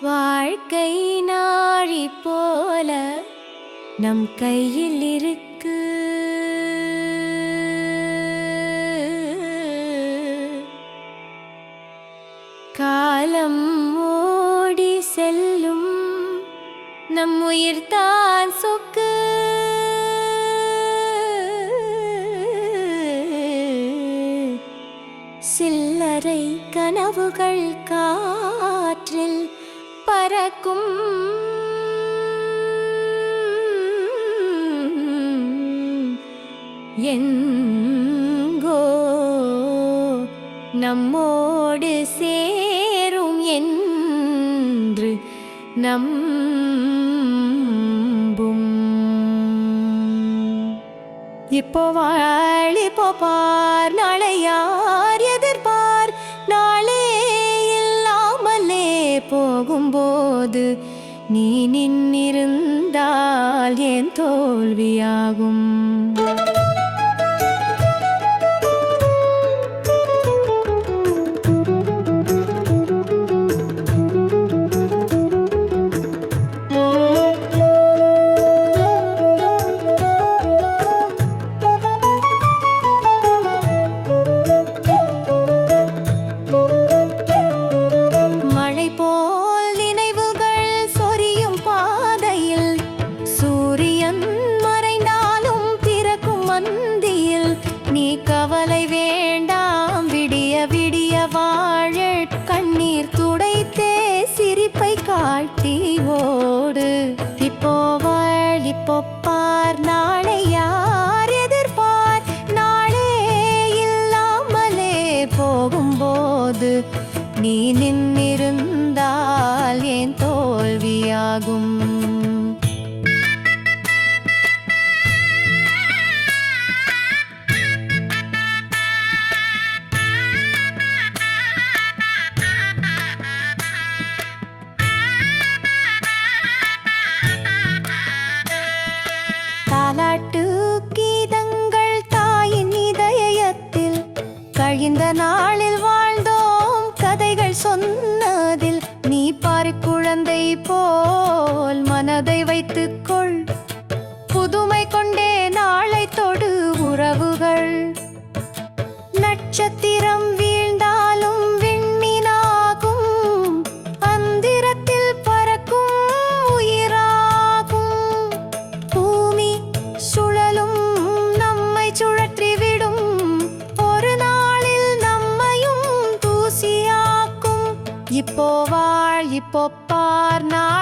வாழ்க்கை நாழி போல நம் கையில் இருக்கு. காலம் ஓடி செல்லும் நம் உயிர் தான் சொக்கு. சில்லறை கனவுகள் காற்றில் பறக்கும். எங்கோ நம்மோடு சேரும் என்று நம்பும். இப்போ வாழி போப்பார் நீ நின்னிருந்தால் என் தோல்வியாகும்? கவலை வேண்டாம். விடிய விடிய வாழ கண்ணீர் துடைத்தே சிரிப்பை காட்டி ஓடு. இப்போ வாழ் இப்போ பார் நாளை யார் எதிர்பார்? நாளே இல்லாமலே போகும்போது நீ நின்னிருந்தால் ஏன் தோல்வியாகும்? இந்த நாளில் வாழ்ந்தோம். கதைகள் சொன்னதில் நீ பாரு குழந்தை போல் மனதை வைத்துக்கொள். வாழ் இப்போ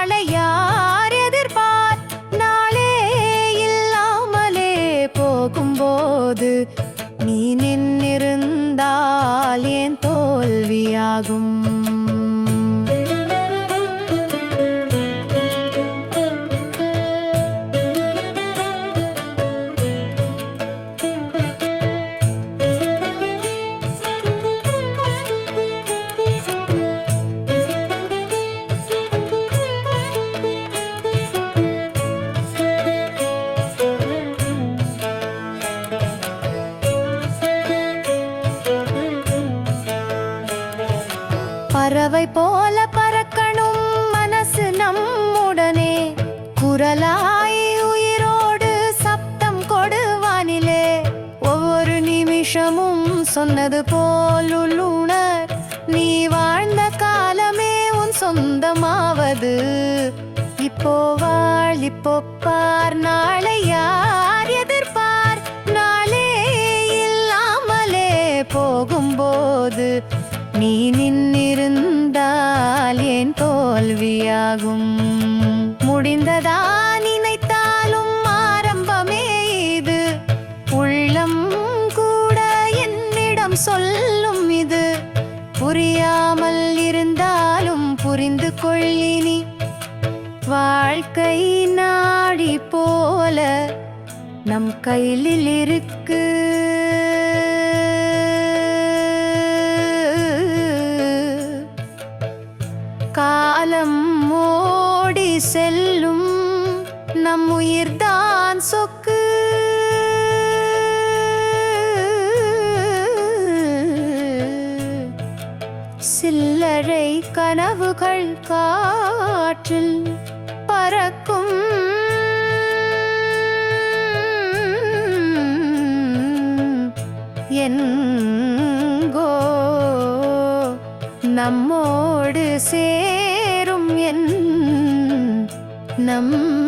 பறவை போல பறக்கணும் மனசு நம்முடனே. குரலாய் உயிரோடு சப்தம் கொடுவானிலே. ஒவ்வொரு நிமிஷமும் சொன்னது போல் உள்ளுணர். நீ வாழ்ந்த காலமே உன் சொந்தமாவது. இப்போ வாழ் இப்போ பார் நாளை யார் எதிர்பார்? நாளே இல்லாமலே போகும்போது நீ நின்னிருந்தால் ஏன் தோல்வியாகும்? முடிந்ததா நினைத்தாலும் ஆரம்பமே இது. உள்ளம் கூட என்னிடம் சொல்லும் இது. புரியாமல் இருந்தாலும் புரிந்து கொள்ளினி. வாழ்க்கை நாடி போல நம் கையில் இருக்கு. நம் உயிர்தான் சொக்கு. சில்லறை கனவுகள் காற்றில் பறக்கும். என்கோ நம்மோடு சேரும் என் நம்பிக்கை